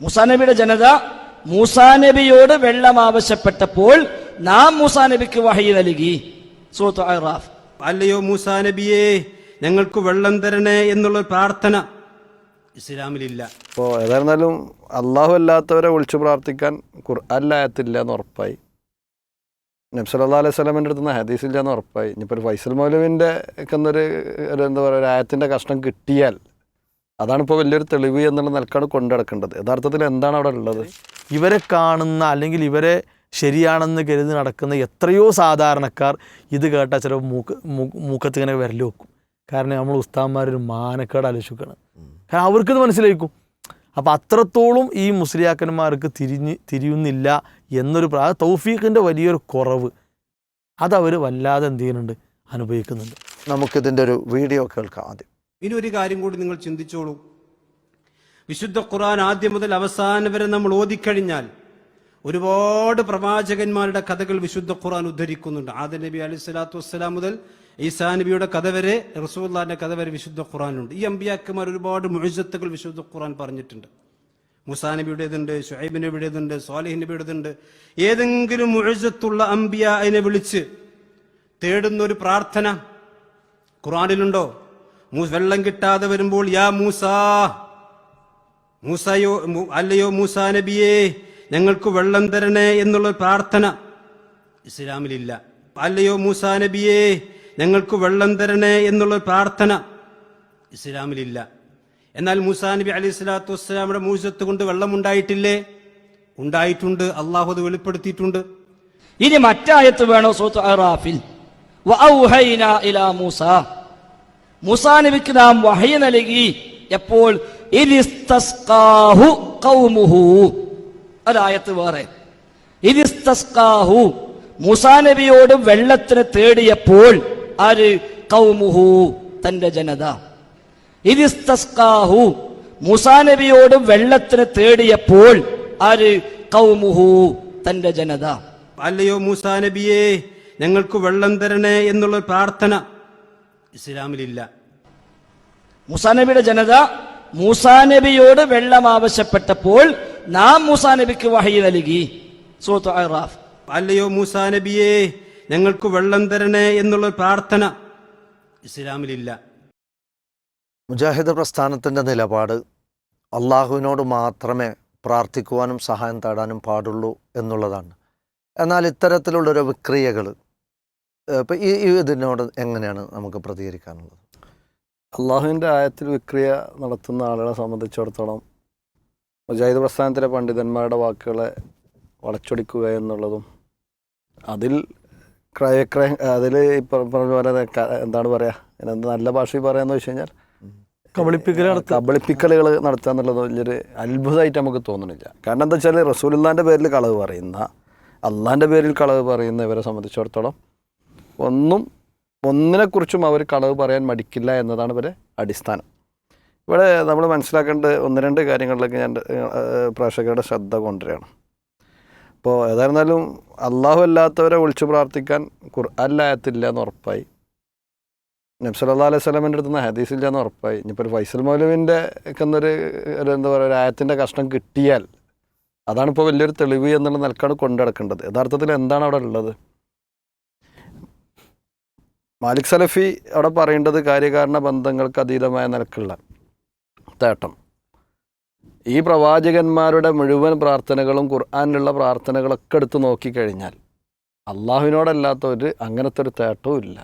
മൂസാ നബിയുടെ ജനത മൂസാനബിയോട് വെള്ളം ആവശ്യപ്പെട്ടപ്പോൾ നാം മൂസാനബിക്ക് വഹയി നൽകി. സൂറത്ത് അറാഫ് അല്ലയോ മൂസാനബിയെ ഞങ്ങൾക്ക് വെള്ളം തരണേ എന്നുള്ള പ്രാർത്ഥന ഇസ്ലാമിലില്ല. ഇപ്പോ ഏതായിരുന്നാലും അള്ളാഹു അല്ലാത്തവരെ വിളിച്ചു പ്രാർത്ഥിക്കാൻ ഖുർആല്ലായത്തില്ല എന്ന് ഉറപ്പായി. നബ്സല്ലാ അലൈഹി സ്വലമിന്റെ അടുത്ത് നിന്ന് ഹദീസില്ല എന്ന് ഉറപ്പായി. ഇനിയിപ്പോൾ ഒരു ഫൈസൽ മൗലവിന്റെ ഒക്കെ എന്നൊരു എന്താ പറയുക ഒരു ആയത്തിന്റെ കഷ്ണം കിട്ടിയാൽ അതാണ് ഇപ്പോൾ വലിയൊരു തെളിവ് എന്നുള്ള നിലക്കാണ് കൊണ്ടു നടക്കേണ്ടത്. യഥാർത്ഥത്തിൽ എന്താണ് അവിടെ ഉള്ളത്? ഇവരെ കാണുന്ന അല്ലെങ്കിൽ ഇവരെ ശരിയാണെന്ന് കരുതി നടക്കുന്ന എത്രയോ സാധാരണക്കാർ ഇത് കേട്ടാൽ ചിലപ്പോൾ മൂക്ക് മൂക്കത്ത് ഇങ്ങനെ വിരൽ വെക്കും. കാരണം നമ്മൾ ഉസ്താന്മാരൊരു മാനക്കേട് ആലോചിക്കുകയാണ്. കാരണം അവർക്കിത് മനസ്സിലായിക്കും അപ്പം അത്രത്തോളം ഈ മുസ്ലിയാക്കന്മാർക്ക് തിരിഞ്ഞ് തിരിയുന്നില്ല എന്നൊരു പ്രാ തൗഫീഖിന്റെ വലിയൊരു കുറവ്. അതവർ വല്ലാതെ എന്ത് ചെയ്യുന്നുണ്ട്? അനുഭവിക്കുന്നുണ്ട്. നമുക്കിതിന്റെ ഒരു വീഡിയോ കേൾക്കാം ആദ്യം. ഇനി ഒരു കാര്യം കൂടി നിങ്ങൾ ചിന്തിച്ചോളൂ. വിശുദ്ധ ഖുർആൻ ആദ്യം മുതൽ അവസാനം വരെ നമ്മൾ ഓതിക്കഴിഞ്ഞാൽ ഒരുപാട് പ്രവാചകന്മാരുടെ കഥകൾ വിശുദ്ധ ഖുർആൻ ഉദ്ധരിക്കുന്നുണ്ട്. ആദ്യ നബി അലൈഹി സ്വലാത്തു വസ്സലാം മുതൽ ഈസാ നബിയുടെ കഥ വരെ റസൂല്ലാന്റെ കഥ വരെ വിശുദ്ധ ഖുർആനുണ്ട്. ഈ അമ്പിയാക്കന്മാർ ഒരുപാട് മുഴുജത്തുകൾ വിശുദ്ധ ഖുർആൻ പറഞ്ഞിട്ടുണ്ട്. മുസാ നബിയുടേതുണ്ട് ഷുഹൈബ് നബിയുടേതുണ്ട് സ്വാലിഹ് നബിയുടേതുണ്ട്. ഏതെങ്കിലും മുഴുജത്തുള്ള അമ്പിയ അതിനെ വിളിച്ച് തേടുന്ന ഒരു പ്രാർത്ഥന ഖുറാനിലുണ്ടോ വെള്ളം കിട്ടാതെ വരുമ്പോൾ യാ മൂസാ മൂസയോ അല്ലയോ മൂസ നബിയേ ഞങ്ങൾക്ക് വെള്ളം തരണേ എന്നുള്ള പ്രാർത്ഥന ഇസ്ലാമിലില്ല. അല്ലയോ മൂസ നബിയേ ഞങ്ങൾക്ക് വെള്ളം തരണേ എന്നുള്ള പ്രാർത്ഥന ഇസ്ലാമിലില്ല. എന്നാൽ മൂസാ നബി അലൈഹി സ്വലാത്തു വസ്സലാമിയുടെ മൂസത്ത് കൊണ്ട് വെള്ളം ഉണ്ടായിട്ടില്ലേ ഉണ്ടായിട്ടുണ്ട്. അള്ളാഹു അത് വെളിപ്പെടുത്തിയിട്ടുണ്ട്. ഇനി മറ്റായത്ത് വേണോ സൂത്ത് അറാഫിൽ ഇലാ മൂസ മൂസാ നബിക്ക് നാം വഹയ നൽകി. എപ്പോൾ? ഒരായത്ത് വേറെ. മൂസാ നബിയോട് വെള്ളത്തിന് തേടിയപ്പോൾ ആര്? കൗമുഹു തന്റെ ജനത. ഇതിസ്തസ്കാഹു മൂസാ നബിയോട് വെള്ളത്തിന് തേടിയപ്പോൾ ആര്? കൗമുഹു തന്റെ ജനത. അല്ലയോ മൂസാ ഞങ്ങൾക്ക് വെള്ളം തരണേ എന്നുള്ള പ്രാർത്ഥന ഇസ്ലാമിലില്ല. മൂസാ നബിയുടെ ജനത മൂസാ നബിയോട് വെള്ളം ആവശ്യപ്പെട്ടപ്പോൾ നാം മൂസാ നബിക്ക് വഹയി നൽകി. സൂറത്ത് അറാഫ് അല്ലയോ മൂസാ നബിയെ ഞങ്ങൾക്ക് വെള്ളം തരണേ എന്നുള്ള പ്രാർത്ഥന ഇസ്ലാമിലില്ല. മുജാഹിദ് പ്രസ്ഥാനത്തിന്റെ നിലപാട് അള്ളാഹുവിനോട് മാത്രമേ പ്രാർത്ഥിക്കുവാനും സഹായം തേടാനും പാടുള്ളൂ എന്നുള്ളതാണ്. എന്നാൽ ഇത്തരത്തിലുള്ളൊരു വിക്രിയകൾ ഇപ്പം ഈ ഇതിനോട് എങ്ങനെയാണ് നമുക്ക് പ്രതികരിക്കാനുള്ളത്? അള്ളാഹുവിന്റെ ആയത്തിൽ വിക്രിയ നടത്തുന്ന ആളുകളെ സംബന്ധിച്ചിടത്തോളം മുജാഹിദ് പ്രസ്ഥാനത്തിലെ പണ്ഡിതന്മാരുടെ വാക്കുകളെ വളച്ചൊടിക്കുക എന്നുള്ളതും അതിൽ ക്രയക്രയ അതിൽ ഇപ്പം പറഞ്ഞ പോലെ എന്താണ് പറയുക അതിനെന്ത് നല്ല ഭാഷയിൽ പറയാന്ന് വെച്ച് കഴിഞ്ഞാൽ കബളിപ്പിക്കൽ കബളിപ്പിക്കലുകൾ നടത്തുക എന്നുള്ളത് വലിയൊരു അത്ഭുതമായിട്ട് നമുക്ക് തോന്നുന്നില്ല. കാരണം എന്താ വെച്ചാൽ റസൂലുള്ളാന്റെ പേരിൽ കളവ് പറയുന്ന അള്ളാന്റെ പേരിൽ കളവ് പറയുന്ന ഇവരെ സംബന്ധിച്ചിടത്തോളം ഒന്നും ഒന്നിനെക്കുറിച്ചും അവർ കളവ് പറയാൻ മടിക്കില്ല എന്നതാണ് ഇവരെ അടിസ്ഥാനം. ഇവിടെ നമ്മൾ മനസ്സിലാക്കേണ്ട ഒന്ന് രണ്ട് കാര്യങ്ങളിലൊക്കെ ഞാൻ പ്രേക്ഷകരുടെ ശ്രദ്ധ കൊണ്ടുവരികയാണ്. അപ്പോൾ ഏതായിരുന്നാലും അള്ളാഹു അല്ലാത്തവരെ വിളിച്ചു പ്രാർത്ഥിക്കാൻ ഖുർആല്ലായത്തില്ല എന്ന് ഉറപ്പായി. നബ്സല്ലാ അലൈഹി സ്വലമിന്റെ അടുത്ത് നിന്ന് ഹദീസില്ല എന്ന് ഉറപ്പായി. ഇനിയിപ്പോൾ ഒരു ഫൈസൽ മൗലവിന്റെ ഒക്കെ എന്നൊരു എന്താ പറയുക ഒരു ആയത്തിന്റെ കഷ്ണം കിട്ടിയാൽ അതാണ് ഇപ്പോൾ വലിയൊരു തെളിവ് എന്നുള്ള നിലക്കാണ് കൊണ്ടു നടക്കേണ്ടത് യഥാർത്ഥത്തിൽ എന്താണ് അവിടെ ഉള്ളത്? മാലിക് സലഫി അവിടെ പറയേണ്ടത് കാര്യകാരണ ബന്ധങ്ങൾക്ക് അതീതമായ നിലക്കുള്ള തേട്ടം. ഈ പ്രവാചകന്മാരുടെ മുഴുവൻ പ്രാർത്ഥനകളും ഖുർആാനിലുള്ള പ്രാർത്ഥനകളൊക്കെ എടുത്ത് നോക്കിക്കഴിഞ്ഞാൽ അള്ളാഹുവിനോടല്ലാത്ത ഒരു അങ്ങനത്തെ ഒരു തേട്ടവും ഇല്ല.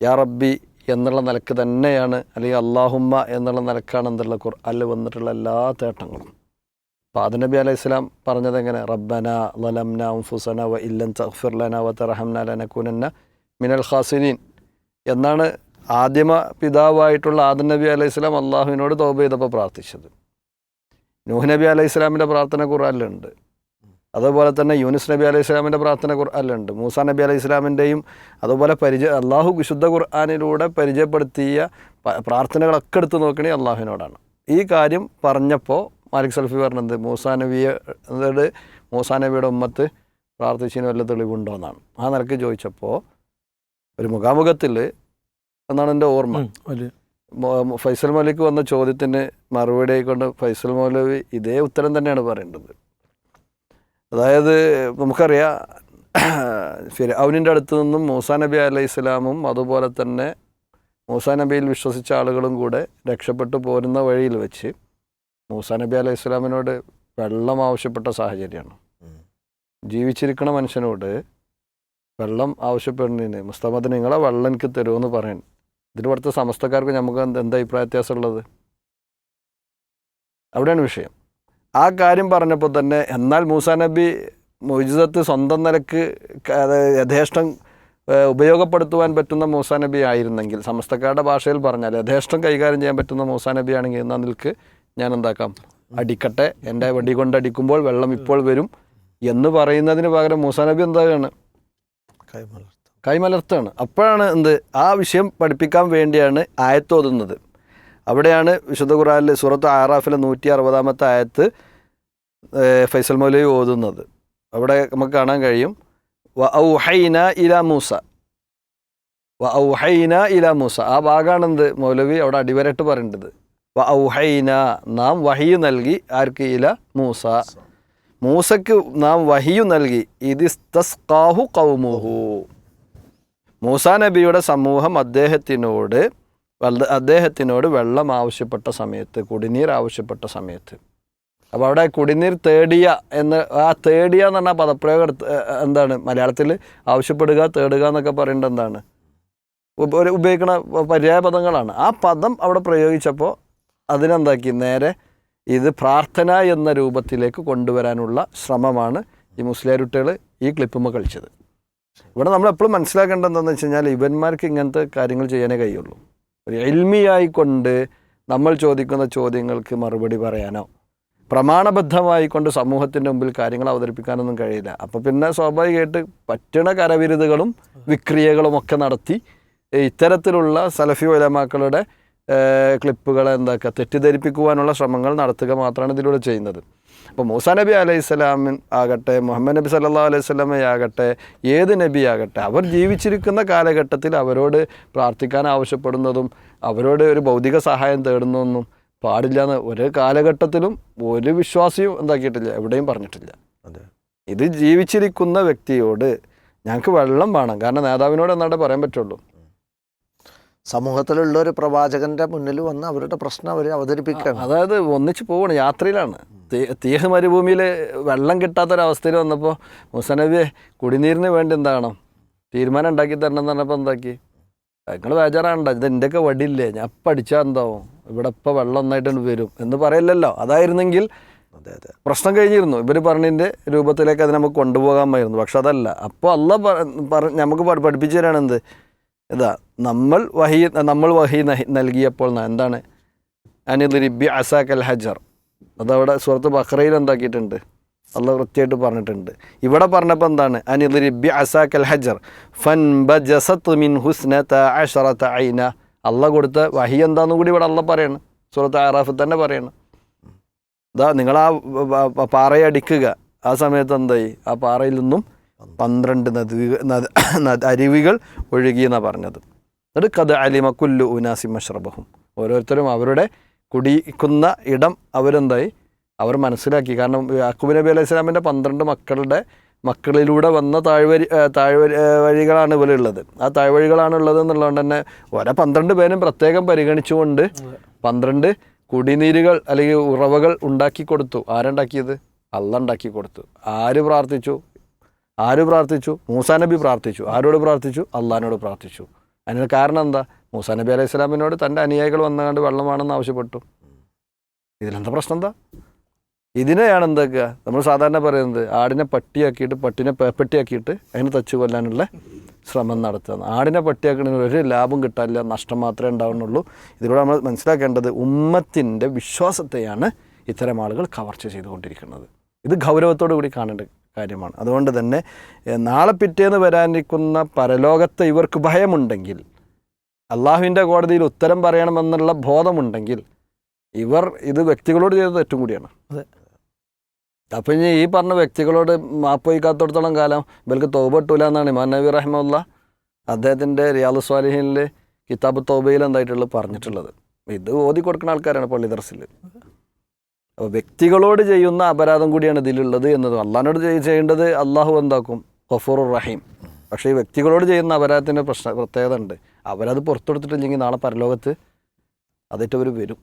യാ റബ്ബി എന്നുള്ള നിലയ്ക്ക് തന്നെയാണ് അല്ലെങ്കിൽ അള്ളാഹുമ്മ എന്നുള്ള നിലക്കാണ് എന്തുള്ള ഖുർആാനിൽ വന്നിട്ടുള്ള എല്ലാ തേട്ടങ്ങളും. ആദം നബി അലൈഹി സ്വലാം പറഞ്ഞത് എങ്ങനെ റബ്ബന ലലംന ഉംഫുസന വ ഇല്ലൻ തഗ്ഫിർ ലനാ വ തറഹംന ലനകുനന്ന മിനൽ ഖാസിനീൻ എന്നാണ് ആദ്യമ പിതാവായിട്ടുള്ള ആദം നബി അലൈഹി സ്വലാം അള്ളാഹുവിനോട് തോപ ചെയ്തപ്പോൾ പ്രാർത്ഥിച്ചത്. നൂഹ് നബി അലൈഹി സ്വലാമിന്റെ പ്രാർത്ഥന ഖുറാനിലുണ്ട് അതുപോലെ തന്നെ യൂനിസ് നബി അലൈഹി സ്വലാമിന്റെ പ്രാർത്ഥന ഖുർആാനിലുണ്ട്. മൂസ നബി അലൈഹി സ്വലാമിന്റെയും അതുപോലെ പരിചയ അള്ളാഹു വിശുദ്ധ ഖുർആാനിലൂടെ പരിചയപ്പെടുത്തിയ പ്രാർത്ഥനകളൊക്കെ എടുത്ത് നോക്കണേ അള്ളാഹുവിനോടാണ് ഈ കാര്യം പറഞ്ഞപ്പോൾ മാലിക് സൽഫി പറഞ്ഞത് മൂസാ നബിയെ മൂസാ നബിയുടെ ഉമ്മത്ത് പ്രാർത്ഥിച്ചതിന് വല്ല തെളിവുണ്ടോ എന്നാണ്. ആ നിലയ്ക്ക് ചോദിച്ചപ്പോൾ ഒരു മുഖാമുഖത്തിൽ എന്നാണ് എന്റെ ഓർമ്മ. ഫൈസൽ മൗലവിക്ക് വന്ന ചോദ്യത്തിന് മറുപടി ആയിക്കൊണ്ട് ഫൈസൽ മൗലവി ഇതേ ഉത്തരം തന്നെയാണ് പറയേണ്ടത്. അതായത് നമുക്കറിയാം ഫിരൗനിന്റെ അടുത്ത് നിന്നും മൂസാ നബി അലൈഹി ഇസ്ലാമും അതുപോലെ തന്നെ മൂസാ നബിയിൽ വിശ്വസിച്ച ആളുകളും കൂടെ രക്ഷപ്പെട്ടു പോരുന്ന വഴിയിൽ വെച്ച് മൂസാ നബി അലൈഹി ഇസ്ലാമിനോട് വെള്ളം ആവശ്യപ്പെട്ട സാഹചര്യമാണ്. ജീവിച്ചിരിക്കുന്ന മനുഷ്യനോട് വെള്ളം ആവശ്യപ്പെടുന്നതിന് മുസ്തമദ് നിങ്ങളെ വെള്ളം എനിക്ക് തരുമെന്ന് പറയാൻ. ഇതിൽ ഇവിടുത്തെ സമസ്തക്കാർക്ക് നമുക്ക് എന്ത് അഭിപ്രായ വ്യത്യാസമുള്ളത്? അവിടെയാണ് വിഷയം. ആ കാര്യം പറഞ്ഞപ്പോൾ തന്നെ എന്നാൽ മൂസാ നബി മൊയ്ജിസത്ത് സ്വന്തം നിലയ്ക്ക് യഥേഷ്ടം ഉപയോഗപ്പെടുത്തുവാൻ പറ്റുന്ന മൂസാ നബി ആയിരുന്നെങ്കിൽ സമസ്തക്കാരുടെ ഭാഷയിൽ പറഞ്ഞാൽ യഥേഷ്ടം കൈകാര്യം ചെയ്യാൻ പറ്റുന്ന മൂസാ നബി ആണെങ്കിൽ എന്നാൽ നിൽക്ക്? ഞാൻ എന്താക്കാം? അടിക്കട്ടെ. എന്റെ വടി കൊണ്ട് അടിക്കുമ്പോൾ വെള്ളം ഇപ്പോൾ വരും എന്ന് പറയുന്നതിന് പകരം മൂസാ നബി എന്താണ് കൈമലർത്താണ്. അപ്പോഴാണ് എന്ത്? ആ വിഷയം പഠിപ്പിക്കാൻ വേണ്ടിയാണ് ആയത്തോതുന്നത് അവിടെയാണ് വിശുദ്ധ ഖുറാനിൽ സൂറത്ത് ആറാഫിലെ നൂറ്റി അറുപതാമത്തെ ആയത്ത് ഫൈസൽ മൗലവി ഓതുന്നത്. അവിടെ നമുക്ക് കാണാൻ കഴിയും. വ ഔഹൈന ഇല മൂസ. വ ഔഹൈന ഇല മൂസ. ആ ഭാഗമാണ് എന്ത്? മൗലവി അവിടെ അടിവരട്ട് പറയേണ്ടത്. വ ഔഹൈന. നാം വഹി നൽകി ആർക്ക്? ഇല മൂസ. മൂസക്ക് നാം വഹിയു നൽകി. ഇതിസ്തസ്കാഹു കൗമുഹു മൂസ നബിയുടെ സമൂഹം അദ്ദേഹത്തിനോട് അദ്ദേഹത്തിനോട് വെള്ളം ആവശ്യപ്പെട്ട സമയത്ത് കുടിനീർ ആവശ്യപ്പെട്ട സമയത്ത്. അപ്പോൾ അവിടെ കുടിനീർ തേടിയ എന്ന് ആ തേടിയ എന്ന് പറഞ്ഞാൽ പദപ്രയോഗം എന്താണ്? മലയാളത്തിൽ ആവശ്യപ്പെടുക തേടുക എന്നൊക്കെ പറയേണ്ടത് എന്താണ്? ഉപയോഗിക്കുന്ന പര്യായ പദങ്ങളാണ്. ആ പദം അവിടെ പ്രയോഗിച്ചപ്പോൾ അതിനെന്താക്കി? നേരെ ഇത് പ്രാർത്ഥന എന്ന രൂപത്തിലേക്ക് കൊണ്ടുവരാനുള്ള ശ്രമമാണ് ഈ മുസ്ലിയാരുട്ടികൾ ഈ ക്ലിപ്പുമ്പോൾ കളിച്ചത്. ഇവിടെ നമ്മൾ എപ്പോഴും മനസ്സിലാക്കേണ്ടത് വെച്ച് കഴിഞ്ഞാൽ ഇവന്മാർക്ക് ഇങ്ങനത്തെ കാര്യങ്ങൾ ചെയ്യാനേ കഴിയുള്ളൂ. ഒരു എൽമിയായിക്കൊണ്ട് നമ്മൾ ചോദിക്കുന്ന ചോദ്യങ്ങൾക്ക് മറുപടി പറയാനോ? പ്രമാണബദ്ധമായിക്കൊണ്ട് സമൂഹത്തിന്റെ മുമ്പിൽ കാര്യങ്ങൾ അവതരിപ്പിക്കാനൊന്നും കഴിയില്ല. അപ്പോൾ പിന്നെ സ്വാഭാവികമായിട്ട് പറ്റണ കരവിരുതുകളും വിക്രിയകളും ഒക്കെ നടത്തി ഇത്തരത്തിലുള്ള സലഫി ഉലമാക്കളുടെ ഏഹ്, ക്ലിപ്പുകളെ എന്താക്കുക തെറ്റിദ്ധരിപ്പിക്കുവാനുള്ള ശ്രമങ്ങൾ നടത്തുക മാത്രമാണ് ഇതിലൂടെ ചെയ്യുന്നത്. അപ്പോൾ മൂസാ നബി അലൈഹി സ്വലാമിൻ ആകട്ടെ മുഹമ്മദ് നബി സല്ലാ അലൈഹി സ്വലാമയാകട്ടെ ഏത് നബി ആകട്ടെ അവർ ജീവിച്ചിരിക്കുന്ന കാലഘട്ടത്തിൽ അവരോട് പ്രാർത്ഥിക്കാൻ ആവശ്യപ്പെടുന്നതും അവരോട് ഒരു ഭൗതിക സഹായം തേടുന്നതൊന്നും പാടില്ല എന്ന് ഒരു കാലഘട്ടത്തിലും ഒരു വിശ്വാസിയും എന്താക്കിയിട്ടില്ല എവിടെയും പറഞ്ഞിട്ടില്ല. അതെ. ഇത് ജീവിച്ചിരിക്കുന്ന വ്യക്തിയോട് ഞങ്ങൾക്ക് വെള്ളം വേണം. കാരണം നേതാവിനോട് എന്നാടേ പറയാൻ പറ്റുള്ളൂ. സമൂഹത്തിലുള്ള ഒരു പ്രവാചകന്റെ മുന്നിൽ വന്ന് അവരുടെ പ്രശ്നം അവർ അവതരിപ്പിക്കുകയാണ്. അതായത് ഒന്നിച്ച് പോവാണ് യാത്രയിലാണ്. തീഹ മരുഭൂമിയിൽ വെള്ളം കിട്ടാത്തൊരവസ്ഥയിൽ വന്നപ്പോൾ മുസനബിയെ കുടിനീരിന് വേണ്ടി എന്താണോ തീരുമാനം ഉണ്ടാക്കി തരണം എന്ന് പറഞ്ഞപ്പോൾ എന്താക്കി? നിങ്ങൾ ബേജാറാണ്ട ഇത് എന്റെയൊക്കെ വടിയില്ലേ ഞാൻ പഠിച്ചാൽ എന്താവും? ഇവിടെ ഇപ്പോൾ വെള്ളം ഒന്നായിട്ട് വരും എന്ന് പറയില്ലല്ലോ. അതായിരുന്നെങ്കിൽ അതെ അതെ. പ്രശ്നം കഴിഞ്ഞിരുന്നു. ഇവർ പറഞ്ഞതിന്റെ രൂപത്തിലേക്ക് അത് നമുക്ക് കൊണ്ടുപോകാമായിരുന്നു. പക്ഷെ അതല്ല അപ്പോൾ അല്ല പറ നമുക്ക് പഠി- പഠിപ്പിച്ചു തരാണ് എന്ത് നമ്മൾ വഹി നമ്മൾ വഹി നൽകിയപ്പോൾ എന്താണ്? അസാഖ് അൽ ഹജർ. അതവിടെ സുഹൃത്ത് ബഹ്റയിൽ എന്താക്കിയിട്ടുണ്ട്? അല്ല വൃത്തിയായിട്ട് പറഞ്ഞിട്ടുണ്ട്. ഇവിടെ പറഞ്ഞപ്പോൾ എന്താണ്? അസാഖ് അൽ ഹജർ. ഫൻ ബജസത്ത് മിൻ ഐന. അല്ല കൊടുത്ത വഹി എന്താന്ന് കൂടി ഇവിടെ അല്ല പറയണം. സുഹൃത്ത് ആറാഫിൽ തന്നെ പറയണം. ഇതാ നിങ്ങൾ ആ വ- വ- പാറയെ അടിക്കുക. ആ സമയത്ത് എന്തായി? ആ പാറയിൽ നിന്നും പന്ത്രണ്ട് നദി അരുവികൾ ഒഴുകി എന്നാണ് പറഞ്ഞത്. എന്നിട്ട് കഥ അലിമ കുല്ലു ഉനാസി മഷ്റബഹും. ഓരോരുത്തരും അവരുടെ കുടിക്കുന്ന ഇടം അവരെന്തായി? അവർ മനസ്സിലാക്കി. കാരണം യാക്കൂബ് നബി അലൈഹി സ്വലാമിന്റെ പന്ത്രണ്ട് മക്കളുടെ മക്കളിലൂടെ വന്ന താഴ്വരി താഴ്വരി വഴികളാണ് ഇവിടെ ഇവരുള്ളത് ആ താഴ്വഴികളാണ് ഉള്ളത് എന്നുള്ളതുകൊണ്ട് തന്നെ ഓരോ പന്ത്രണ്ട് പേരും പ്രത്യേകം പരിഗണിച്ചുകൊണ്ട് പന്ത്രണ്ട് കുടിനീരുകൾ അല്ലെങ്കിൽ ഉറവകൾ ഉണ്ടാക്കി കൊടുത്തു. ആരുണ്ടാക്കിയത്? അല്ല ഉണ്ടാക്കി കൊടുത്തു. ആര് പ്രാർത്ഥിച്ചു? ആര് പ്രാർത്ഥിച്ചു? മൂസാ നബി പ്രാർത്ഥിച്ചു. ആരോട് പ്രാർത്ഥിച്ചു? അള്ളഹാനോട് പ്രാർത്ഥിച്ചു. അതിന് കാരണം എന്താ? മൂസാ നബി അലൈഹി സ്വലാമിനോട് തന്റെ അനുയായികൾ വന്നുകൊണ്ട് വെള്ളമാണെന്ന് ആവശ്യപ്പെട്ടു. ഇതിലെന്താ പ്രശ്നം എന്താ? ഇതിനെയാണ് എന്താക്കുക? നമ്മൾ സാധാരണ പറയുന്നത് ആടിനെ പട്ടിയാക്കിയിട്ട് പട്ടിനെ പേപ്പട്ടിയാക്കിയിട്ട് അതിനെ തച്ചു കൊല്ലാനുള്ള ശ്രമം നടത്തുക ആടിനെ പട്ടിയാക്കണ ഒരു ലാഭം കിട്ടാനില്ല നഷ്ടം മാത്രമേ ഉണ്ടാവുന്നുള്ളൂ. ഇതിലൂടെ നമ്മൾ മനസ്സിലാക്കേണ്ടത് ഉമ്മത്തിന്റെ വിശ്വാസത്തെയാണ് ഇത്തരം ആളുകൾ കവർച്ച ചെയ്തുകൊണ്ടിരിക്കുന്നത്. ഇത് ഗൗരവത്തോടു കൂടി കാണേണ്ട. കാര്യമാണ്. അതുകൊണ്ട് തന്നെ നാളെ പിറ്റേന്ന് വരാനിരിക്കുന്ന പരലോകത്തെ ഇവർക്ക് ഭയമുണ്ടെങ്കിൽ അള്ളാഹുവിന്റെ കോടതിയിൽ ഉത്തരം പറയണമെന്നുള്ള ബോധമുണ്ടെങ്കിൽ ഇവർ ഇത് വ്യക്തികളോട് ചെയ്തത് ഏറ്റവും കൂടിയാണ് അതെ. അപ്പം ഇനി ഈ പറഞ്ഞ വ്യക്തികളോട് മാപ്പ് വയ്ക്കാത്തടത്തോളം കാലം ഇവർക്ക് തോപെട്ടൂല എന്നാണ് ഇമാൻ നബി റഹ്മുല്ല അദ്ദേഹത്തിന്റെ റിയാദ് സ്വാലിഹിനിൽ കിതാബ് തോബയിൽ എന്തായിട്ടുള്ളത് പറഞ്ഞിട്ടുള്ളത്. ഇത് ഓതി കൊടുക്കുന്ന ആൾക്കാരാണ് പള്ളി ദർസിൽ അപ്പോൾ വ്യക്തികളോട് ചെയ്യുന്ന അപരാധം കൂടിയാണ് ഇതിലുള്ളത് എന്നത് അള്ളാഹിനോട് ചെയ്- ചെയ്യേണ്ടത് അള്ളാഹു എന്താക്കും? ഗഫൂർ റഹീം. പക്ഷേ ഈ വ്യക്തികളോട് ചെയ്യുന്ന അപരാധത്തിന്റെ പ്രശ്ന പ്രത്യേകത ഉണ്ട്. അവരത് പുറത്തെടുത്തിട്ടില്ലെങ്കിൽ നാളെ പരലോകത്ത് അതേറ്റവർ വരും.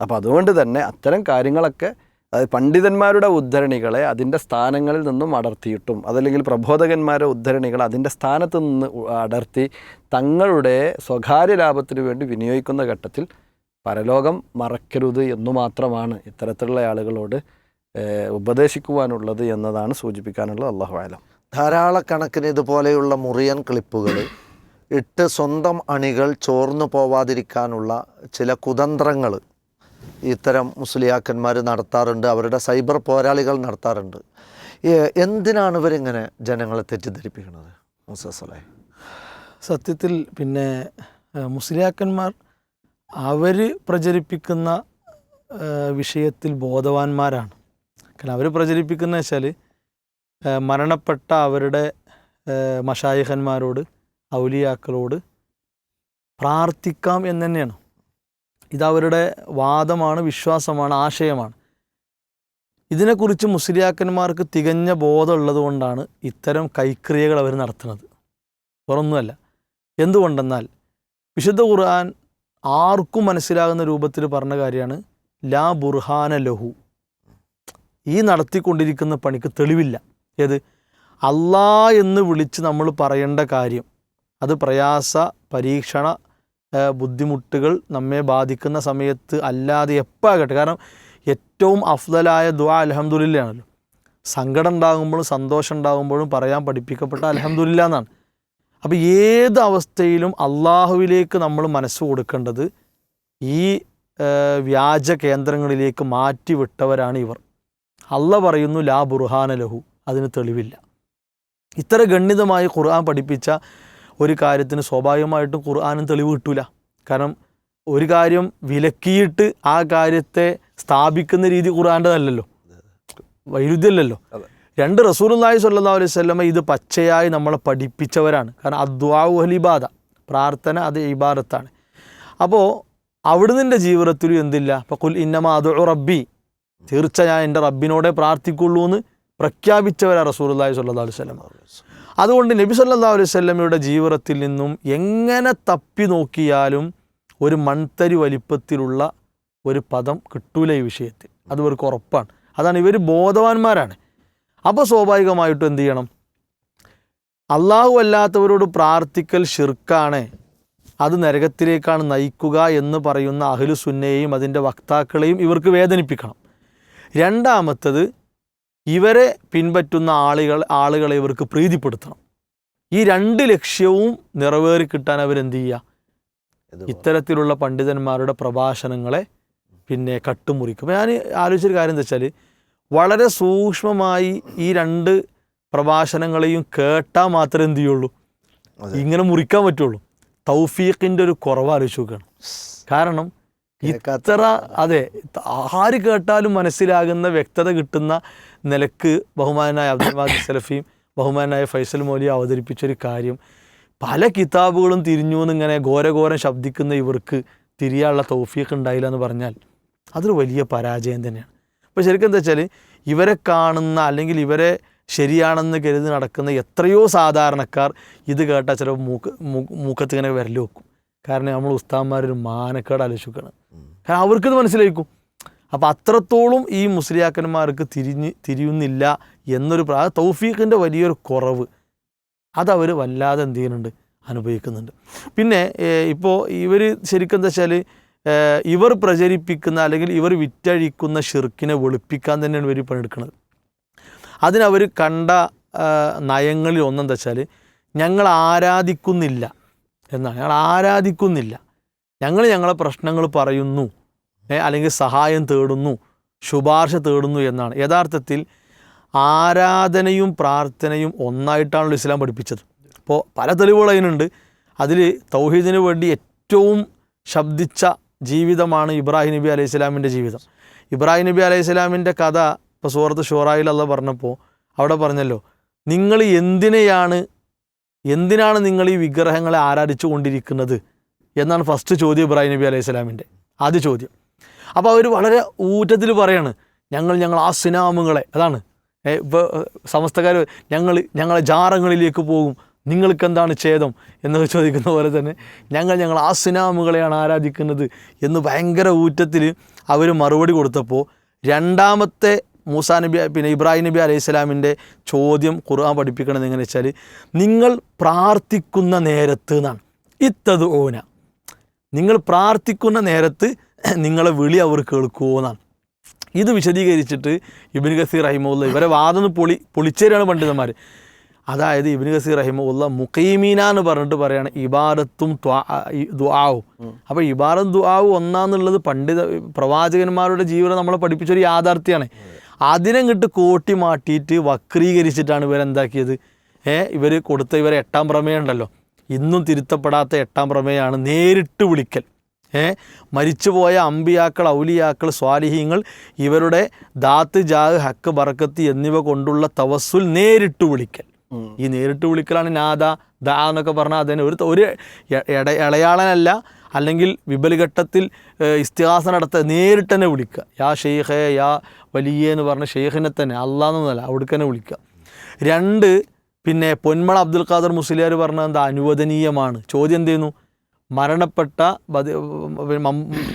അപ്പോൾ അതുകൊണ്ട് തന്നെ അത്തരം കാര്യങ്ങളൊക്കെ അതായത് പണ്ഡിതന്മാരുടെ ഉദ്ധരണികളെ അതിന്റെ സ്ഥാനങ്ങളിൽ നിന്നും അടർത്തിയിട്ടും അതല്ലെങ്കിൽ പ്രബോധകന്മാരുടെ ഉദ്ധരണികൾ അതിന്റെ സ്ഥാനത്ത് നിന്ന് അടർത്തി തങ്ങളുടെ സ്വകാര്യ ലാഭത്തിന് വേണ്ടി വിനിയോഗിക്കുന്ന ഘട്ടത്തിൽ പരലോകം മറക്കരുത് എന്നു മാത്രമാണ് ഇത്തരത്തിലുള്ള ആളുകളോട് ഉപദേശിക്കുവാനുള്ളത് എന്നതാണ് സൂചിപ്പിക്കാനുള്ള അള്ളാഹു ആലം ധാരാളക്കണക്കിന് ഇതുപോലെയുള്ള മുറിയൻ ക്ലിപ്പുകൾ ഇട്ട് സ്വന്തം അണികൾ ചോർന്നു പോവാതിരിക്കാനുള്ള ചില കുതന്ത്രങ്ങൾ ഇത്തരം മുസ്ലിയാക്കന്മാർ നടത്താറുണ്ട് അവരുടെ സൈബർ പോരാളികൾ നടത്താറുണ്ട്. എന്തിനാണ് ഇവരിങ്ങനെ ജനങ്ങളെ തെറ്റിദ്ധരിപ്പിക്കുന്നത്? മുസസലെ സത്യത്തിൽ പിന്നെ മുസ്ലിയാക്കന്മാർ അവർ പ്രചരിപ്പിക്കുന്ന വിഷയത്തിൽ ബോധവാന്മാരാണ്. കാരണം അവർ പ്രചരിപ്പിക്കുന്ന വെച്ചാൽ മരണപ്പെട്ട അവരുടെ മഷായഹന്മാരോട് ഔലിയാക്കളോട് പ്രാർത്ഥിക്കാം എന്ന് തന്നെയാണ് ഇതവരുടെ വാദമാണ് വിശ്വാസമാണ് ആശയമാണ്. ഇതിനെക്കുറിച്ച് മുസ്ലിയാക്കന്മാർക്ക് തികഞ്ഞ ബോധമുള്ളത് കൊണ്ടാണ് ഇത്തരം കൈക്രിയകൾ അവർ നടത്തുന്നത്. വേറൊന്നുമല്ല. എന്തുകൊണ്ടെന്നാൽ വിശുദ്ധ ഖുർആൻ ആർക്കും മനസ്സിലാകുന്ന രൂപത്തിൽ പറഞ്ഞ കാര്യമാണ് ലാ ബുർഹാന ലഹു. ഈ നടത്തിക്കൊണ്ടിരിക്കുന്ന പണിക്ക് തെളിവില്ല. ഏത്? അല്ലാ എന്ന് വിളിച്ച് നമ്മൾ പറയേണ്ട കാര്യം അത് പ്രയാസ പരീക്ഷണ ബുദ്ധിമുട്ടുകൾ നമ്മെ ബാധിക്കുന്ന സമയത്ത് അല്ലാതെ എപ്പോൾ ആകട്ടെ. കാരണം ഏറ്റവും അഫ്ദലായ ദുആ അലഹമുല്ലാണല്ലോ സങ്കടം ഉണ്ടാകുമ്പോഴും സന്തോഷം ഉണ്ടാകുമ്പോഴും പറയാൻ പഠിപ്പിക്കപ്പെട്ട അലഹമുല്ല എന്നാണ്. അപ്പോൾ ഏത് അവസ്ഥയിലും അള്ളാഹുവിലേക്ക് നമ്മൾ മനസ്സ് കൊടുക്കേണ്ടത് ഈ വ്യാജ കേന്ദ്രങ്ങളിലേക്ക് മാറ്റിവിട്ടവരാണ് ഇവർ. അള്ള പറയുന്നു ലാ ബുർഹാന ലഹു. അതിന് തെളിവില്ല. ഇത്ര ഗണ്ണിതമായി ഖുർആൻ പഠിപ്പിച്ച ഒരു കാര്യത്തിന് സ്വാഭാവികമായിട്ടും ഖുർആാനും തെളിവ് കിട്ടൂല. കാരണം ഒരു കാര്യം വിലക്കിയിട്ട് ആ കാര്യത്തെ സ്ഥാപിക്കുന്ന രീതി ഖുർആാന്റെതല്ലല്ലോ. വൈരുദ്ധ്യമല്ലല്ലോ രണ്ട് റസൂലുള്ളാഹി സ്വല്ലല്ലാഹു അലൈഹി സ്വല്ലമ്മ ഇത് പച്ചയായി നമ്മളെ പഠിപ്പിച്ചവരാണ്. കാരണം അദ്വാഉ അലിബാദ പ്രാർത്ഥന അത് ഇബാദത്താണ്. അപ്പോൾ അവിടുന്ന് ജീവിതത്തിലും എന്തില്ല? അപ്പോൾ കുൽ ഇന്നമ അദു റബ്ബി തീർച്ച ഞാൻ എന്റെ റബ്ബിനോടെ പ്രാർത്ഥിക്കുള്ളൂ എന്ന് പ്രഖ്യാപിച്ചവരാണ് റസൂലുള്ളാഹി സ്വല്ലല്ലാഹു അലൈഹി വസല്ലമ. അതുകൊണ്ട് നബി സല്ലാ അലൈഹി വസല്ലമയുടെ ജീവിതത്തിൽ നിന്നും എങ്ങനെ തപ്പി നോക്കിയാലും ഒരു മൺതരി വലിപ്പത്തിലുള്ള ഒരു പദം കിട്ടൂല ഈ വിഷയത്തിൽ. അത് ഇവർക്ക് ഉറപ്പാണ്. അതാണ് ഇവർ ബോധവാന്മാരാണ്. അപ്പോൾ സ്വാഭാവികമായിട്ടും എന്ത് ചെയ്യണം? അള്ളാഹു അല്ലാത്തവരോട് പ്രാർത്ഥിക്കൽ ഷിർക്കാണ് അത് നരകത്തിലേക്കാണ് നയിക്കുക എന്ന് പറയുന്ന അഹ്ലു സുന്നയെയും അതിന്റെ വക്താക്കളെയും ഇവർക്ക് വേദനിപ്പിക്കണം. രണ്ടാമത്തത് ഇവരെ പിൻപറ്റുന്ന ആളുകൾ ആളുകളെ ഇവർക്ക് പ്രീതിപ്പെടുത്തണം. ഈ രണ്ട് ലക്ഷ്യവും നിറവേറി കിട്ടാൻ അവരെന്ത് ചെയ്യുക? ഇത്തരത്തിലുള്ള പണ്ഡിതന്മാരുടെ പ്രഭാഷണങ്ങളെ പിന്നെ കട്ടുമുറിക്കും. ഞാൻ ആലോചിച്ചൊരു കാര്യം എന്താ വെച്ചാൽ വളരെ സൂക്ഷ്മമായി ഈ രണ്ട് പ്രഭാഷണങ്ങളെയും കേട്ടാൽ മാത്രമേ എന്ത് ചെയ്യുള്ളൂ? ഇങ്ങനെ മുറിക്കാൻ പറ്റുള്ളൂ. തൗഫീഖിന്റെ ഒരു കുറവ് ആലോചിച്ച് നോക്കുകയാണ്. കാരണം ഇത്ര അതെ ആര് കേട്ടാലും മനസ്സിലാകുന്ന വ്യക്തത കിട്ടുന്ന നിലയ്ക്ക് ബഹുമാനായ അബ്ദുൽ സലഫിയും ബഹുമാനായ ഫൈസൽ മൗലി അവതരിപ്പിച്ചൊരു കാര്യം. പല കിതാബുകളും തിരിഞ്ഞു എന്നിങ്ങനെ ഘോരഘോരം ശബ്ദിക്കുന്ന ഇവർക്ക് തിരിയാനുള്ള തൗഫീഖ് ഉണ്ടായില്ല എന്ന് പറഞ്ഞാൽ അതൊരു വലിയ പരാജയം തന്നെയാണ്. അപ്പോൾ ശരിക്കും എന്താ വെച്ചാൽ ഇവരെ കാണുന്ന അല്ലെങ്കിൽ ഇവരെ ശരിയാണെന്ന് കരുതി നടക്കുന്ന എത്രയോ സാധാരണക്കാർ ഇത് കേട്ടാൽ ചിലപ്പോൾ മൂക്ക് മൂക്കത്ത് ഇങ്ങനെ വിരൽ വെക്കും. കാരണം നമ്മൾ ഉസ്താന്മാരൊരു മാനക്കേട് ആലോചിക്കുകയാണ്. കാരണം അവർക്കിത് മനസ്സിലായിക്കും അപ്പോൾ അത്രത്തോളം ഈ മുസ്ലിയാക്കന്മാർക്ക് തിരിഞ്ഞ് തിരിയുന്നില്ല എന്നൊരു പ്രാ തൗഫീഖിന്റെ വലിയൊരു കുറവ്. അതവർ വല്ലാതെ എന്ത് ചെയ്യുന്നുണ്ട്? അനുഭവിക്കുന്നുണ്ട്. പിന്നെ ഇപ്പോൾ ഇവർ ശരിക്കും എന്താ വെച്ചാൽ ഇവർ പ്രചരിപ്പിക്കുന്ന അല്ലെങ്കിൽ ഇവർ വിറ്റഴിക്കുന്ന ഷിർക്കിനെ വെളുപ്പിക്കാൻ തന്നെയാണ് ഇവർ പണിയെടുക്കുന്നത് അതിനവർ കണ്ട നയങ്ങളിൽ ഒന്നെന്താ വെച്ചാൽ ഞങ്ങൾ ആരാധിക്കുന്നില്ല എന്നാണ്. ഞങ്ങൾ ആരാധിക്കുന്നില്ല. ഞങ്ങൾ ഞങ്ങളെ പ്രശ്നങ്ങൾ പറയുന്നു അല്ലെങ്കിൽ സഹായം തേടുന്നു ശുപാർശ തേടുന്നു എന്നാണ്. യഥാർത്ഥത്തിൽ ആരാധനയും പ്രാർത്ഥനയും ഒന്നായിട്ടാണല്ലോ ഇസ്ലാം പഠിപ്പിച്ചത്. അപ്പോൾ പല തെളിവുകൾ അതിനുണ്ട്. അതിൽ തൗഹീദിന് വേണ്ടി ഏറ്റവും ശബ്ദിച്ച ജീവിതമാണ് ഇബ്രാഹിം നബി അലൈഹി സ്വലാമിന്റെ ജീവിതം. ഇബ്രാഹിം നബി അലൈഹി സ്വലാമിന്റെ കഥ ഇപ്പോൾ സുഹൃത്ത് ഷോറായിൽ അല്ല പറഞ്ഞപ്പോൾ അവിടെ പറഞ്ഞല്ലോ നിങ്ങൾ എന്തിനെയാണ് എന്തിനാണ് നിങ്ങൾ ഈ വിഗ്രഹങ്ങളെ ആരാധിച്ചു കൊണ്ടിരിക്കുന്നത്? എന്നാണ് ഫസ്റ്റ് ചോദ്യം ഇബ്രാഹിം നബി അലൈഹി സ്വലാമിന്റെ ആദ്യ ചോദ്യം. അപ്പോൾ അവർ വളരെ ഊറ്റത്തിൽ പറയാണ് ഞങ്ങൾ ഞങ്ങൾ ആ സിനാമുകളെ അതാണ്. ഇപ്പോൾ സമസ്തക്കാർ ഞങ്ങൾ ഞങ്ങളെ ജാറങ്ങളിലേക്ക് പോകും നിങ്ങൾക്ക് എന്താണ് ഛേദം എന്നൊക്കെ ചോദിക്കുന്ന പോലെ തന്നെ ഞങ്ങൾ ഞങ്ങൾ ആ സിനാമുകളെയാണ് ആരാധിക്കുന്നത് എന്ന് ഭയങ്കര ഊറ്റത്തിൽ അവർ മറുപടി കൊടുത്തപ്പോൾ രണ്ടാമത്തെ മൂസാ നബി പിന്നെ ഇബ്രാഹിം നബി അലൈഹി സ്വലാമിന്റെ ചോദ്യം ഖുർആൻ പഠിപ്പിക്കണത് എങ്ങനെ വെച്ചാൽ നിങ്ങൾ പ്രാർത്ഥിക്കുന്ന നേരത്ത് എന്നാണ്. ഇത്തത് ഓന നിങ്ങൾ പ്രാർത്ഥിക്കുന്ന നേരത്ത് നിങ്ങളെ വിളി അവർ കേൾക്കുമോ എന്നാണ്. ഇത് വിശദീകരിച്ചിട്ട് ഇബിൻ ഗസീർ റഹിമുള്ള ഇവരെ വാദം പൊളി പൊളിച്ചേരാണ് പണ്ഡിതന്മാർ അതായത് ഇബിൻ ഗസീർ റഹിമുള്ള മുഖീമീന എന്ന് പറഞ്ഞിട്ട് പറയാണ് ഇബാദത്തും ത്വാ- ദുആവും. അപ്പോൾ ഇബാദത്തും ദുആവും ഒന്നാന്നുള്ളത് പണ്ഡിത പ്രവാചകന്മാരുടെ ജീവിതം നമ്മളെ പഠിപ്പിച്ചൊരു യാഥാർത്ഥ്യമാണ് അതിനെ ഇങ്ങോട്ട് കോട്ടി മാറ്റിയിട്ട് വക്രീകരിച്ചിട്ടാണ് ഇവരെന്താക്കിയത് ഏ ഇവർ കൊടുത്ത ഇവരെ എട്ടാം പ്രമേയം ഉണ്ടല്ലോ. ഇന്നും തിരുത്തപ്പെടാത്ത എട്ടാം പ്രമേയമാണ് നേരിട്ട് വിളിക്കൽ. ഏ മരിച്ചുപോയ അമ്പിയാക്കൾ ഔലിയാക്കൾ സ്വാലിഹീങ്ങൾ ഇവരുടെ ദാത്ത് ജാഹ് ഹക്ക് ബറക്കത്ത് എന്നിവ കൊണ്ടുള്ള തവസ്സുൽ നേരിട്ട് വിളിക്കൽ. ഈ നേരിട്ട് വിളിക്കലാണ് നാദ ദാ എന്നൊക്കെ പറഞ്ഞാൽ അതിന് ഒരു ഒരു ഇട ഇളയാളനല്ല അല്ലെങ്കിൽ വിപലഘട്ടത്തിൽ ഇസ്തിഹാസ നടത്ത നേരിട്ട് തന്നെ വിളിക്കുക യാ ഷെയ്ഖെ യാ വലിയ എന്ന് പറഞ്ഞ ഷെയ്ഖിനെ തന്നെ അള്ളാന്നല്ല അവിടേക്ക് തന്നെ വിളിക്കുക രണ്ട് പിന്നെ പൊന്മള അബ്ദുൽ ഖാദർ മുസ്ലിയാർ പറഞ്ഞത് എന്താ? അനുവദനീയമാണ്. ചോദ്യം എന്ത് ചെയ്യുന്നു? മരണപ്പെട്ട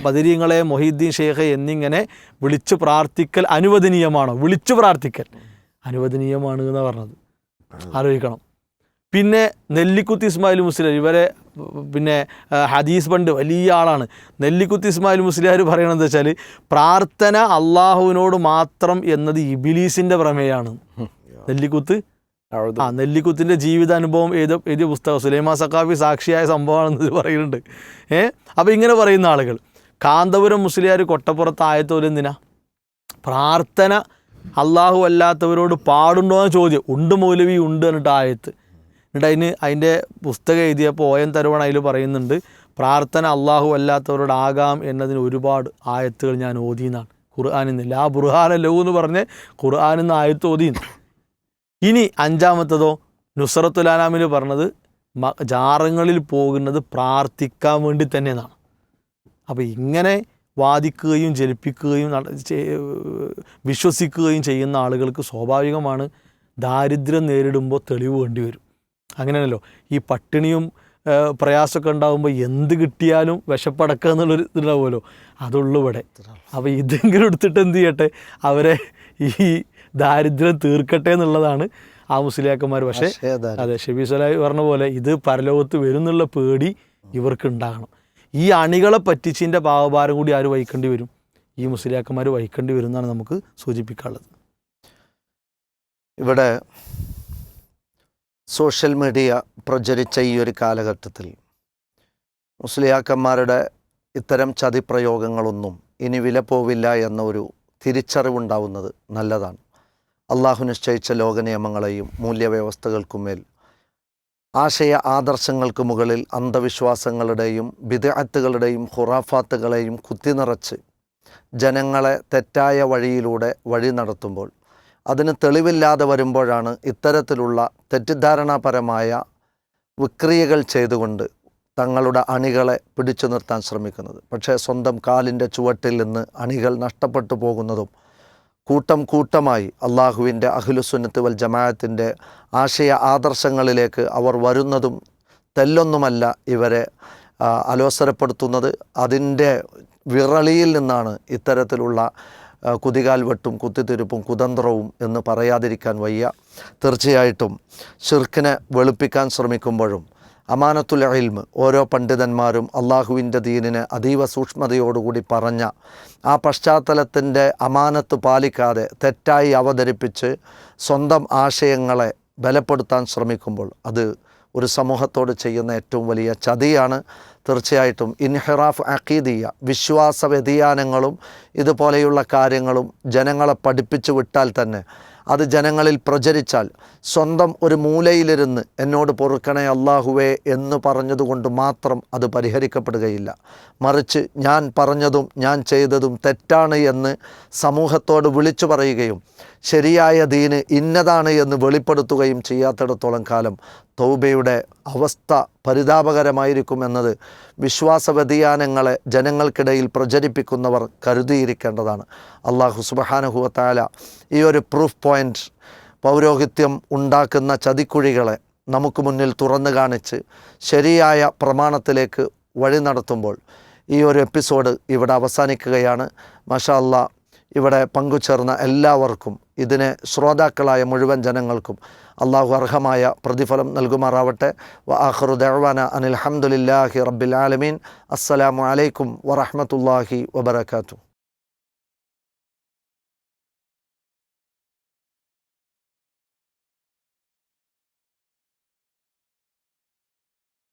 ബദരീങ്ങളെ മൊഹീദ്ദീൻ ഷെയ്ഖ് എന്നിങ്ങനെ വിളിച്ചു പ്രാർത്ഥിക്കൽ അനുവദനീയമാണോ? വിളിച്ചു പ്രാർത്ഥിക്കൽ അനുവദനീയമാണ് എന്ന് പറഞ്ഞത്. ആലോചിക്കണം. പിന്നെ നെല്ലിക്കുത്തി ഇസ്മായിൽ മുസ്ലിയാർ ഇവരെ പിന്നെ ഹദീസ് പണ്ട് വലിയ ആളാണ്. നെല്ലിക്കുത്തി ഇസ്മായിൽ മുസ്ലിയാർ പറയണത് വെച്ചാൽ പ്രാർത്ഥന അള്ളാഹുവിനോട് മാത്രം എന്നത് ഇബിലീസിന്റെ പ്രമേയമാണ് നെല്ലിക്കുത്ത് ആ നെല്ലിക്കുത്തിന്റെ ജീവിതാനുഭവം ഏത് എഴുതിയ പുസ്തകം സുലൈമാ സക്കാഫി സാക്ഷിയായ സംഭവമാണെന്ന് പറയുന്നുണ്ട്. ഏ? അപ്പോൾ ഇങ്ങനെ പറയുന്ന ആളുകൾ കാന്തപുരം മുസ്ലിയാർ കൊട്ടപ്പുറത്ത് ആയത്തോലെന്തിനാ പ്രാർത്ഥന അള്ളാഹു അല്ലാത്തവരോട് പാടുണ്ടോ എന്ന് ചോദ്യം. ഉണ്ട് മൗലവി ഉണ്ട് എന്നിട്ട് ആയത്ത്. എന്നിട്ട് അതിന് അതിന്റെ പുസ്തകം എഴുതിയപ്പോൾ ഓ എൻ തരുവൺ അതിൽ പറയുന്നുണ്ട്. പ്രാർത്ഥന അള്ളാഹു അല്ലാത്തവരോട് ആകാം എന്നതിന് ഒരുപാട് ആയത്തുകൾ ഞാൻ ഓതിയെന്നാണ്. ഖുർആാനിൽ നിന്ന് ലാ ബുർഹാന എന്ന് പറഞ്ഞ് ഖുർആാനിൽ നിന്ന് ആയത്ത് ഓതിയെന്ന്. ഇനി അഞ്ചാമത്തതോ നുസറത്തുലാനാമിൽ പറഞ്ഞത് ജാറങ്ങളിൽ പോകുന്നത് പ്രാർത്ഥിക്കാൻ വേണ്ടി തന്നെ എന്നാണ് അപ്പോൾ ഇങ്ങനെ വാദിക്കുകയും ജലിപ്പിക്കുകയും വിശ്വസിക്കുകയും ചെയ്യുന്ന ആളുകൾക്ക് സ്വാഭാവികമാണ് ദാരിദ്ര്യം നേരിടുമ്പോൾ തെളിവ് വേണ്ടി വരും. അങ്ങനെയാണല്ലോ. ഈ പട്ടിണിയും പ്രയാസമൊക്കെ ഉണ്ടാകുമ്പോൾ എന്ത് കിട്ടിയാലും വിശപ്പടക്കുക എന്നുള്ളൊരു ഇതുണ്ടാവുമല്ലോ. അതുള്ളൂ ഇവിടെ. അപ്പോൾ ഇതെങ്കിലും എടുത്തിട്ട് എന്ത് ചെയ്യട്ടെ? അവരെ ഈ ദാരിദ്ര്യം തീർക്കട്ടെ എന്നുള്ളതാണ് ആ മുസ്ലിയാക്കന്മാർ. പക്ഷേ അതെ ഷെബി സലാഹി പറഞ്ഞ പോലെ ഇത് പരലോകത്ത് വരുന്നുള്ള പേടി ഇവർക്ക് ഉണ്ടാകണം ഈ അണികളെ പറ്റിച്ചതിന്റെ ഭാവഭാരം കൂടി ആര് വഹിക്കേണ്ടി വരും? ഈ മുസ്ലിയാക്കന്മാർ വഹിക്കേണ്ടി വരും എന്നാണ് നമുക്ക് സൂചിപ്പിക്കാനുള്ളത്. ഇവിടെ സോഷ്യൽ മീഡിയ പ്രചരിച്ച ഈ ഒരു കാലഘട്ടത്തിൽ മുസ്ലിയാക്കന്മാരുടെ ഇത്തരം ചതിപ്രയോഗങ്ങളൊന്നും ഇനി വില പോവില്ല എന്ന ഒരു തിരിച്ചറിവുണ്ടാവുന്നത് നല്ലതാണ്. അള്ളാഹു നിശ്ചയിച്ച ലോക നിയമങ്ങളെയും മൂല്യവ്യവസ്ഥകൾക്കുമേൽ ആശയ ആദർശങ്ങൾക്ക് മുകളിൽ അന്ധവിശ്വാസങ്ങളുടെയും വിദഗ്ധകളുടെയും ഹുറാഫാത്തുകളെയും കുത്തിനിറച്ച് ജനങ്ങളെ തെറ്റായ വഴിയിലൂടെ വഴി നടത്തുമ്പോൾ അതിന് തെളിവില്ലാതെ വരുമ്പോഴാണ് ഇത്തരത്തിലുള്ള തെറ്റിദ്ധാരണാപരമായ വിക്രിയകൾ ചെയ്തുകൊണ്ട് തങ്ങളുടെ അണികളെ പിടിച്ചു നിർത്താൻ ശ്രമിക്കുന്നത്. പക്ഷേ സ്വന്തം കാലിന്റെ ചുവട്ടിൽ നിന്ന് അണികൾ നഷ്ടപ്പെട്ടു പോകുന്നതും കൂട്ടം കൂട്ടമായി അള്ളാഹുവിന്റെ അഖിലുസുന്നത്ത് വൽ ജമാഅത്തിന്റെ ആശയ ആദർശങ്ങളിലേക്ക് അവർ വരുന്നതും തെല്ലൊന്നുമല്ല ഇവരെ അലോസരപ്പെടുത്തുന്നത്. അതിന്റെ വിറളിയിൽ നിന്നാണ് ഇത്തരത്തിലുള്ള കുതികാൽ വെട്ടും കുത്തിത്തിരിപ്പും കുതന്ത്രവും എന്ന് പറയാതിരിക്കാൻ വയ്യ. തീർച്ചയായിട്ടും ഷിർക്കിനെ വെളുപ്പിക്കാൻ ശ്രമിക്കുമ്പോഴും അമാനത്തുൽ ഇൽമ്. ഓരോ പണ്ഡിതന്മാരും അള്ളാഹുവിന്റെ ദീനിന് അതീവ സൂക്ഷ്മതയോടുകൂടി പറഞ്ഞ ആ പശ്ചാത്തലത്തിന്റെ അമാനത്ത് പാലിക്കാതെ തെറ്റായി അവതരിപ്പിച്ച് സ്വന്തം ആശയങ്ങളെ ബലപ്പെടുത്താൻ ശ്രമിക്കുമ്പോൾ അത് ഒരു സമൂഹത്തോട് ചെയ്യുന്ന ഏറ്റവും വലിയ ചതിയാണ്. തീർച്ചയായിട്ടും ഇൻഹിറാഫ് അഖീദിയ വിശ്വാസ വ്യതിയാനങ്ങളും ഇതുപോലെയുള്ള കാര്യങ്ങളും ജനങ്ങളെ പഠിപ്പിച്ചു വിട്ടാൽ തന്നെ അത് ജനങ്ങളിൽ പ്രചരിച്ചാൽ സ്വന്തം ഒരു മൂലയിലിരുന്ന് എന്നോട് പൊറുക്കണേ അള്ളാഹുവേ എന്ന് പറഞ്ഞതുകൊണ്ട് മാത്രം അത് പരിഹരിക്കപ്പെടുകയില്ല. മറിച്ച് ഞാൻ പറഞ്ഞതും ഞാൻ ചെയ്തതും തെറ്റാണ് എന്ന് സമൂഹത്തോട് വിളിച്ചു പറയുകയും ശരിയായ ദീന് ഇന്നതാണ് എന്ന് വെളിപ്പെടുത്തുകയും ചെയ്യാത്തിടത്തോളം കാലം തൗബയുടെ അവസ്ഥ പരിതാപകരമായിരിക്കും എന്നത് വിശ്വാസ വ്യതിയാനങ്ങളെ ജനങ്ങൾക്കിടയിൽ പ്രചരിപ്പിക്കുന്നവർ കരുതിയിരിക്കേണ്ടതാണ്. അള്ളാഹു സുബഹാനുഹുവത്താല ഈ ഒരു പ്രൂഫ് പോയിന്റ് പൗരോഹിത്യം ഉണ്ടാക്കുന്ന ചതിക്കുഴികളെ നമുക്ക് മുന്നിൽ തുറന്നു കാണിച്ച് ശരിയായ പ്രമാണത്തിലേക്ക് വഴി നടത്തുമ്പോൾ ഈ ഒരു എപ്പിസോഡ് ഇവിടെ അവസാനിക്കുകയാണ്. മഷാ അല്ലാ ഇവിടെ പങ്കുചേർന്ന എല്ലാവർക്കും ഇതിനെ ശ്രോതാക്കളായ മുഴുവൻ ജനങ്ങൾക്കും അള്ളാഹു അർഹമായ പ്രതിഫലം നൽകുമാറാവട്ടെ. വ ദഅ്വാന അനിൽ ഹംദുലില്ലാഹി റബ്ബിൽ ആലമീൻ. അസ്സലാമു അലൈക്കും വറഹമത്തല്ലാഹി വബറകാതുഹു.